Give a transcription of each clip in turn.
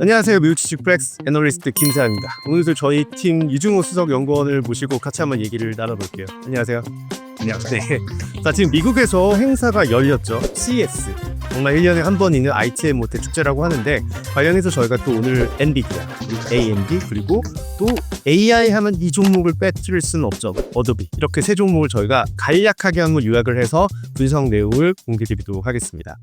안녕하세요. 뮤지식 플렉스 애널리스트 김세아입니다. 오늘도 저희 팀 유중호 수석 연구원을 모시고 같이 한번 얘기를 나눠볼게요. 안녕하세요. 안녕하세요. 네. 자, 지금 미국에서 행사가 열렸죠. CES. 정말 1년에 한 번 있는 IT 모태 축제라고 하는데 관련해서 저희가 또 오늘 엔비디아, AMD 그리고 또 AI 하면 이 종목을 빼뜨릴 수는 없죠. 어도비. 이렇게 세 종목을 저희가 간략하게 한번 요약을 해서 분석 내용을 공개드리도록 하겠습니다.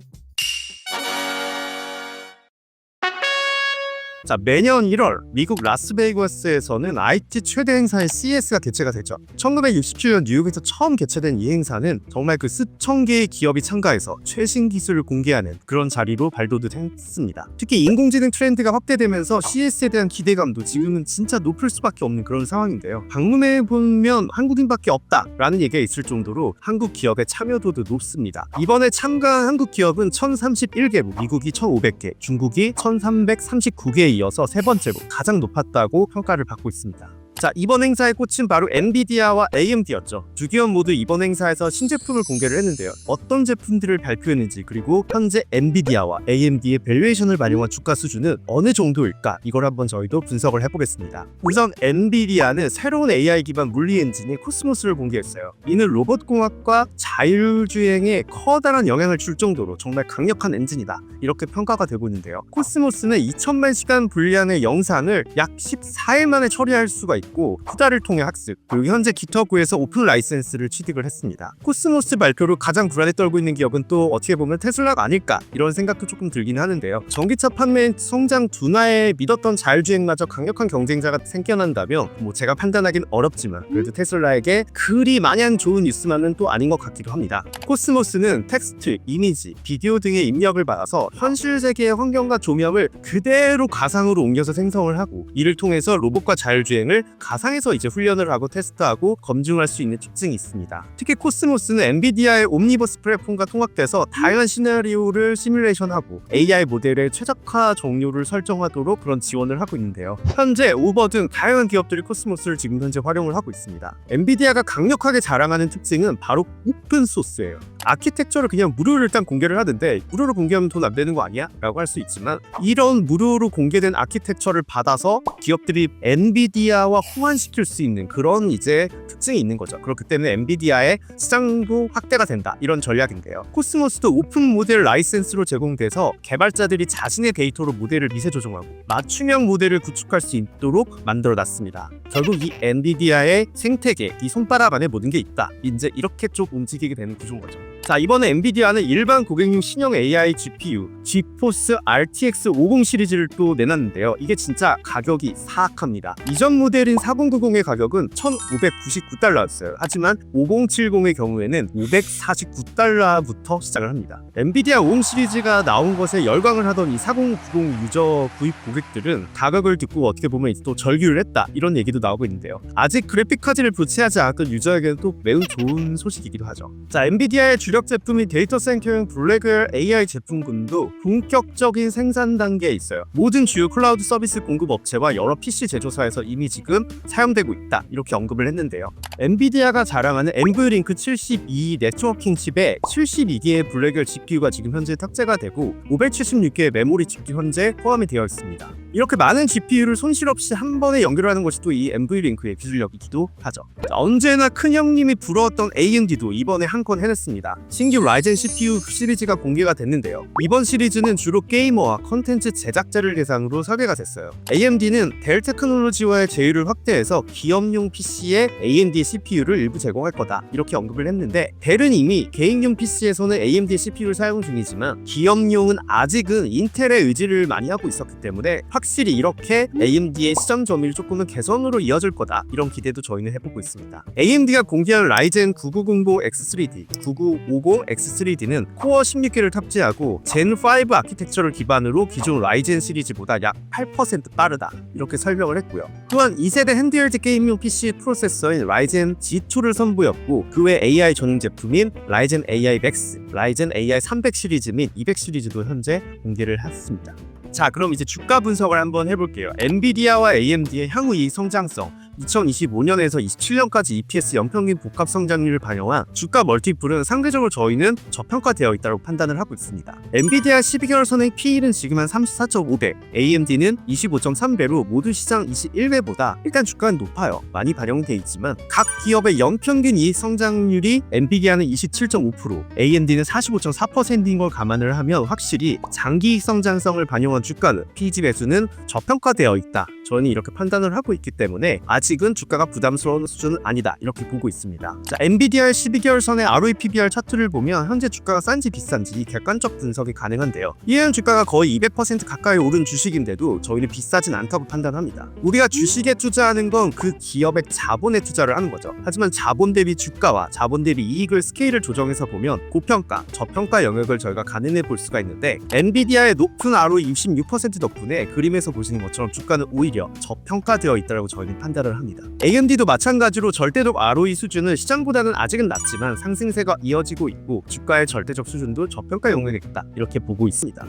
자 매년 1월 미국 라스베이거스에서는 IT 최대 행사인 CES가 개최가 됐죠. 1967년 뉴욕에서 처음 개최된 이 행사는 정말 그 수천 개의 기업이 참가해서 최신 기술을 공개하는 그런 자리로 발돋움했습니다. 특히 인공지능 트렌드가 확대되면서 CES에 대한 기대감도 지금은 진짜 높을 수밖에 없는 그런 상황인데요. 방문해 보면 한국인밖에 없다라는 얘기가 있을 정도로 한국 기업의 참여도도 높습니다. 이번에 참가한 한국 기업은 1,031개국, 미국이 1,500개, 중국이 1,339개에 이어서 세 번째로 가장 높았다고 평가를 받고 있습니다. 자 이번 행사의 꽃은 바로 엔비디아와 AMD였죠. 두 기업 모두 이번 행사에서 신제품을 공개를 했는데요. 어떤 제품들을 발표했는지 그리고 현재 엔비디아와 AMD의 밸류에이션을 반영한 주가 수준은 어느 정도일까 이걸 한번 저희도 분석을 해보겠습니다. 우선 엔비디아는 새로운 AI 기반 물리 엔진인 코스모스를 공개했어요. 이는 로봇 공학과 자율주행에 커다란 영향을 줄 정도로 정말 강력한 엔진이다 이렇게 평가가 되고 있는데요. 코스모스는 2천만 시간 분량의 영상을 약 14일 만에 처리할 수가 있고 투자를 통해 학습 그리고 현재 기터구에서 오픈 라이센스를 취득을 했습니다. 코스모스 발표로 가장 불안에 떨고 있는 기업은 또 어떻게 보면 테슬라가 아닐까 이런 생각도 조금 들긴 하는데요. 전기차 판매 성장 둔화에 믿었던 자율주행마저 강력한 경쟁자가 생겨난다면 뭐 제가 판단하기는 어렵지만 그래도 테슬라에게 그리 마냥 좋은 뉴스만은 또 아닌 것 같기도 합니다. 코스모스는 텍스트, 이미지, 비디오 등의 입력을 받아서 현실 세계의 환경과 조명을 그대로 가상으로 옮겨서 생성을 하고 이를 통해서 로봇과 자율주행을 가상에서 이제 훈련을 하고 테스트하고 검증할 수 있는 특징이 있습니다. 특히 코스모스는 엔비디아의 옴니버스 플랫폼과 통합돼서 다양한 시나리오를 시뮬레이션하고 AI 모델의 최적화 종류를 설정하도록 그런 지원을 하고 있는데요. 현재 우버 등 다양한 기업들이 코스모스를 지금 현재 활용을 하고 있습니다. 엔비디아가 강력하게 자랑하는 특징은 바로 오픈 소스예요. 아키텍처를 그냥 무료로 일단 공개를 하는데 무료로 공개하면 돈 안 되는 거 아니야? 라고 할 수 있지만 이런 무료로 공개된 아키텍처를 받아서 기업들이 엔비디아와 호환시킬 수 있는 그런 이제 특징이 있는 거죠. 그렇기 때문에 엔비디아의 시장도 확대가 된다. 이런 전략인데요. 코스모스도 오픈 모델 라이센스로 제공돼서 개발자들이 자신의 데이터로 모델을 미세 조정하고 맞춤형 모델을 구축할 수 있도록 만들어 놨습니다. 결국 이 엔비디아의 생태계, 이 손바닥 안에 모든 게 있다. 이제 이렇게 쭉 움직이게 되는 구조인 거죠. 자 이번에 엔비디아는 일반 고객용 신형 AI GPU 지포스 RTX 50 시리즈를 또 내놨는데요. 이게 진짜 가격이 사악합니다. 이전 모델 인 4090의 가격은 1,599달러였어요. 하지만 5070의 경우에는 549달러부터 시작을 합니다. 엔비디아 50 시리즈가 나온 것에 열광을 하던 이 4090 유저 구입 고객들은 가격을 듣고 어떻게 보면 또 절규를 했다 이런 얘기도 나오고 있는데요. 아직 그래픽 카드를 부채하지 않았던 유저에게는 또 매우 좋은 소식이기도 하죠. 자, 엔비디아의 주력 제품인 데이터 센터용 블랙웰 AI 제품군도 본격적인 생산 단계에 있어요. 모든 주요 클라우드 서비스 공급 업체와 여러 PC 제조사에서 이미 지금 사용되고 있다 이렇게 언급을 했는데요. 엔비디아가 자랑하는 엔브링크 72 네트워킹 칩에 72개의 블랙웰 GPU가 지금 현재 탑재가 되고 576개의 메모리 칩도 현재 포함이 되어 있습니다. 이렇게 많은 GPU를 손실 없이 한 번에 연결하는 것이 또 이 NV링크의 기술력이기도 하죠. 자, 언제나 큰 형님이 부러웠던 AMD도 이번에 한 건 해냈습니다. 신규 라이젠 CPU 시리즈가 공개가 됐는데요. 이번 시리즈는 주로 게이머와 컨텐츠 제작자를 대상으로 설계가 됐어요. AMD는 델 테크놀로지와의 제휴를 확대해서 기업용 PC에 AMD CPU를 일부 제공할 거다 이렇게 언급을 했는데 델은 이미 개인용 PC에서는 AMD CPU를 사용 중이지만 기업용은 아직은 인텔의 의지를 많이 하고 있었기 때문에 확 실히 이렇게 AMD의 시장 점유율 조금은 개선으로 이어질 거다 이런 기대도 저희는 해보고 있습니다. AMD가 공개한 라이젠 9900X3D, 9950X3D는 코어 16개를 탑재하고 젠5 아키텍처를 기반으로 기존 라이젠 시리즈보다 약 8% 빠르다 이렇게 설명을 했고요. 또한 2세대 핸드헬드 게임용 PC 프로세서인 라이젠 G2를 선보였고 그 외 AI 전용 제품인 라이젠 AI Max, 라이젠 AI 300 시리즈 및 200 시리즈도 현재 공개를 했습니다. 자 그럼 이제 주가 분석을 한번 해볼게요. 엔비디아와 AMD의 향후 이익 성장성 2025년에서 27년까지 EPS 연평균 복합 성장률을 반영한 주가 멀티플은 상대적으로 저희는 저평가되어 있다고 판단을 하고 있습니다. 엔비디아 12개월 선행 P/E는 지금 한 34.5배, AMD는 25.3배로 모두 시장 21배보다 일단 주가는 높아요. 많이 반영돼 있지만 각 기업의 연평균 이익 성장률이 엔비디아는 27.5%, AMD는 45.4%인 걸 감안을 하면 확실히 장기 성장성을 반영한 주가는 PG 배수는 저평가되어 있다. 저는 이렇게 판단을 하고 있기 때문에 아직 은 주가가 부담스러운 수준은 아니다. 이렇게 보고 있습니다. 자, 엔비디아의 12개월 선의 ROE PBR 차트를 보면 현재 주가가 싼지 비싼지 객관적 분석이 가능한데요. 이해는 주가가 거의 200% 가까이 오른 주식인데도 저희는 비싸진 않다고 판단합니다. 우리가 주식에 투자하는 건 그 기업의 자본에 투자를 하는 거죠. 하지만 자본 대비 주가와 자본 대비 이익을 스케일을 조정해서 보면 고평가, 저평가 영역을 저희가 가늠해 볼 수가 있는데 엔비디아의 높은 ROE 66% 덕분에 그림에서 보시는 것처럼 주가는 오히려 저평가되어 있다고 저희는 판단을 합니다. AMD도 마찬가지로 절대적 ROE 수준은 시장보다는 아직은 낮지만 상승세가 이어지고 있고 주가의 절대적 수준도 저평가 영역에 있다 이렇게 보고 있습니다.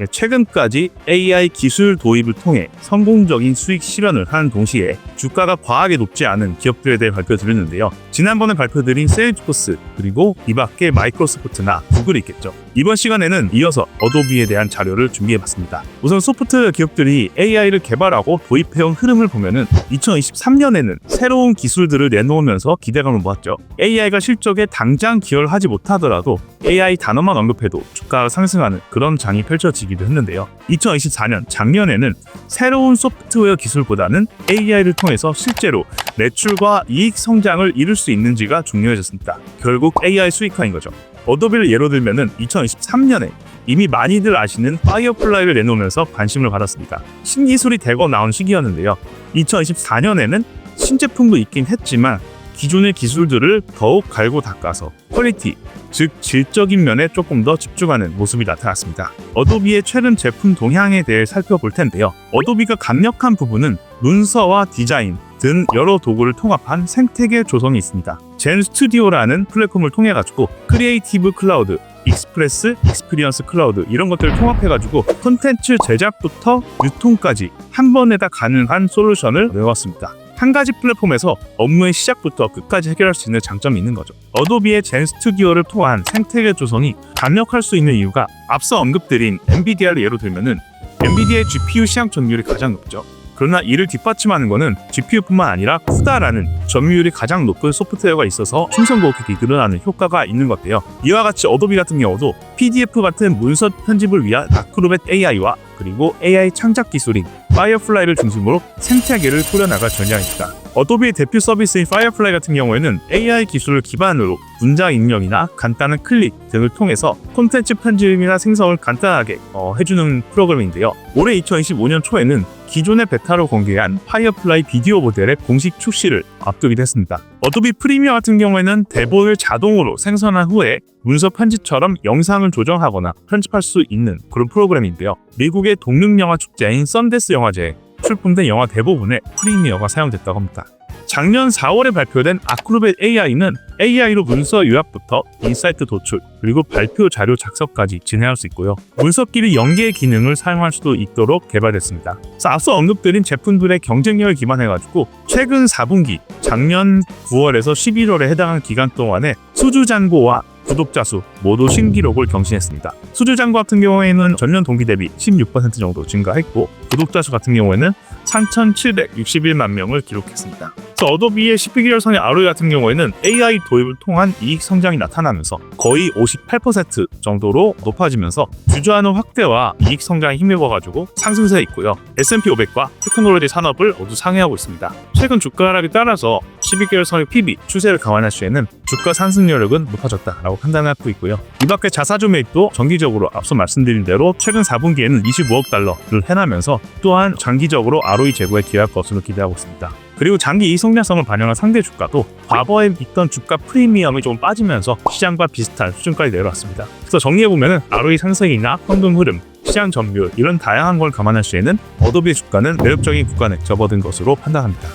예, 최근까지 AI 기술 도입을 통해 성공적인 수익 실현을 하는 동시에 주가가 과하게 높지 않은 기업들에 대해 발표드렸는데요. 지난번에 발표드린 세일즈포스 그리고 이 밖에 마이크로소프트나 구글이 있겠죠. 이번 시간에는 이어서 어도비에 대한 자료를 준비해봤습니다. 우선 소프트 기업들이 AI를 개발하고 도입해온 흐름을 보면은 2023년에는 새로운 기술들을 내놓으면서 기대감을 모았죠. AI가 실적에 당장 기여를 하지 못하더라도 AI 단어만 언급해도 주가가 상승하는 그런 장이 펼쳐지기도 했는데요. 2024년 작년에는 새로운 소프트웨어 기술보다는 AI를 통해서 실제로 매출과 이익 성장을 이룰 수 있는지가 중요해졌습니다. 결국 AI 수익화인 거죠. 어도비를 예로 들면은 2023년에 이미 많이들 아시는 파이어플라이를 내놓으면서 관심을 받았습니다. 신기술이 대거 나온 시기였는데요. 2024년에는 신제품도 있긴 했지만 기존의 기술들을 더욱 갈고 닦아서 퀄리티, 즉 질적인 면에 조금 더 집중하는 모습이 나타났습니다. 어도비의 최근 제품 동향에 대해 살펴볼 텐데요. 어도비가 강력한 부분은 문서와 디자인 등 여러 도구를 통합한 생태계 조성이 있습니다. 젠 스튜디오라는 플랫폼을 통해 가지고 크리에이티브 클라우드, 익스프레스, 익스피리언스 클라우드 이런 것들을 통합해 가지고 콘텐츠 제작부터 유통까지 한 번에 다 가능한 솔루션을 내왔습니다. 한 가지 플랫폼에서 업무의 시작부터 끝까지 해결할 수 있는 장점이 있는 거죠. 어도비의 젠 스튜디오를 통한 생태계 조성이 강력할 수 있는 이유가 앞서 언급드린 엔비디아를 예로 들면은 엔비디아의 GPU 시장 점유율이 가장 높죠. 그러나 이를 뒷받침하는 것은 GPU뿐만 아니라 쿠다라는 점유율이 가장 높은 소프트웨어가 있어서 충성 고객이 늘어나는 효과가 있는 것인데요. 이와 같이 어도비 같은 경우도 PDF 같은 문서 편집을 위한 아크로벳 AI와 그리고 AI 창작 기술인 파이어플라이를 중심으로 생태계를 꾸려나갈 전략입니다. 어도비의 대표 서비스인 파이어플라이 같은 경우에는 AI 기술을 기반으로 문장 입력이나 간단한 클릭 등을 통해서 콘텐츠 편집이나 생성을 간단하게 어, 해주는 프로그램인데요. 올해 2025년 초에는 기존의 베타로 공개한 파이어플라이 비디오 모델의 공식 출시를 앞두기도 했습니다. 어도비 프리미어 같은 경우에는 대본을 자동으로 생성한 후에 문서 편집처럼 영상을 조정하거나 편집할 수 있는 그런 프로그램인데요. 미국의 독립 영화 축제인 썬데스 영화제에 출품된 영화 대부분에 프리미어가 사용됐다고 합니다. 작년 4월에 발표된 아크로벳 AI는 AI로 문서 요약부터 인사이트 도출, 그리고 발표 자료 작성까지 진행할 수 있고요. 문서끼리 연계 기능을 사용할 수도 있도록 개발됐습니다. 그래서 앞서 언급드린 제품들의 경쟁력을 기반해가지고 최근 4분기, 작년 9월에서 11월에 해당하는 기간 동안에 수주 잔고와 구독자 수 모두 신기록을 경신했습니다. 수주 잔고 같은 경우에는 전년 동기 대비 16% 정도 증가했고 구독자 수 같은 경우에는 3,761만 명을 기록했습니다. 그래서 어도비의 12개월 선의 ROE 같은 경우에는 AI 도입을 통한 이익 성장이 나타나면서 거의 58% 정도로 높아지면서 주저하는 확대와 이익 성장에 힘입어가지고 상승세에 있고요. S&P 500과 테크놀로지 산업을 모두 상회하고 있습니다. 최근 주가 하락에 따라서 12개월 선의 PB 추세를 감안할 시에는 주가 상승 여력은 높아졌다라고 판단하고 있고요. 이 밖에 자사주 매입도 정기적으로 앞서 말씀드린 대로 최근 4분기에는 25억 달러를 해나면서 또한 장기적으로 ROE 제고에 기여할 것으로 기대하고 있습니다. 그리고 장기 이익 성장성을 반영한 상대 주가도 과거에 있던 주가 프리미엄이 좀 빠지면서 시장과 비슷한 수준까지 내려왔습니다. 그래서 정리해보면 ROE 상승이나 현금 흐름, 시장 점유율 이런 다양한 걸 감안할 시에는 어도비의 주가는 매력적인 구간에 접어든 것으로 판단합니다.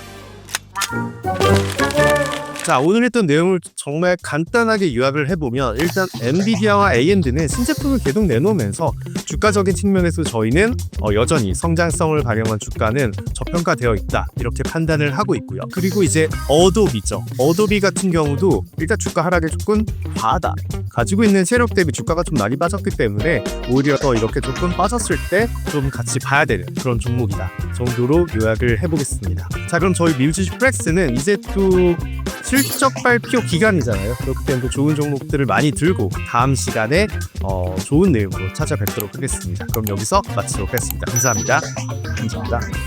자 오늘 했던 내용을 정말 간단하게 요약을 해보면 일단 엔비디아와 AMD는 신제품을 계속 내놓으면서 주가적인 측면에서 저희는 어, 여전히 성장성을 발휘한 주가는 저평가되어 있다 이렇게 판단을 하고 있고요. 그리고 이제 어도비죠. 어도비 같은 경우도 일단 주가 하락이 조금 과하다. 가지고 있는 세력 대비 주가가 좀 많이 빠졌기 때문에 오히려 더 이렇게 조금 빠졌을 때 좀 같이 봐야 되는 그런 종목이다 정도로 요약을 해보겠습니다. 자 그럼 저희 미우지식 플렉스는 이제 또 실적 발표 기간이잖아요. 그렇기 때문에 또 좋은 종목들을 많이 들고 다음 시간에 어, 좋은 내용으로 찾아뵙도록 하겠습니다. 그럼 여기서 마치도록 하겠습니다. 감사합니다. 감사합니다.